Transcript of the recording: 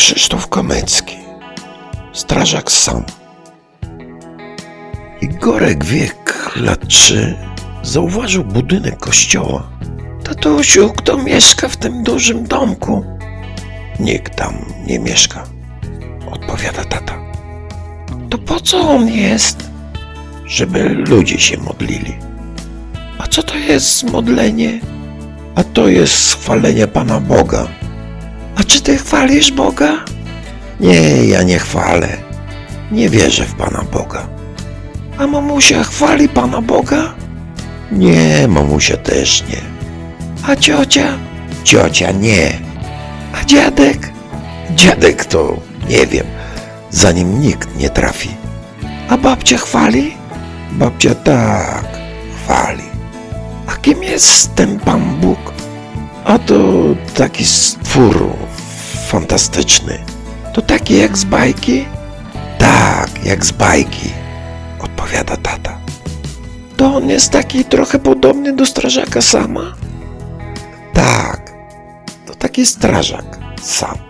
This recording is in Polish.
Krzysztof Kamecki, strażak sam. Igorek wiek lat trzy zauważył budynek kościoła. Tatusiu, kto mieszka w tym dużym domku? Nikt tam nie mieszka, odpowiada tata. To po co on jest? Żeby ludzie się modlili. A co to jest modlenie? A to jest chwalenie Pana Boga. A czy ty chwalisz Boga? Nie, ja nie chwalę. Nie wierzę w Pana Boga. A mamusia chwali Pana Boga? Nie, mamusia też nie. A ciocia? Ciocia nie. A dziadek? Dziadek to nie wiem, zanim nikt nie trafi. A babcia chwali? Babcia tak, chwali. A kim jest ten Pan Bóg? A to taki stwór fantastyczny. To taki jak z bajki? Tak, jak z bajki, odpowiada tata. To on jest taki trochę podobny do strażaka sama? Tak, to taki strażak sam.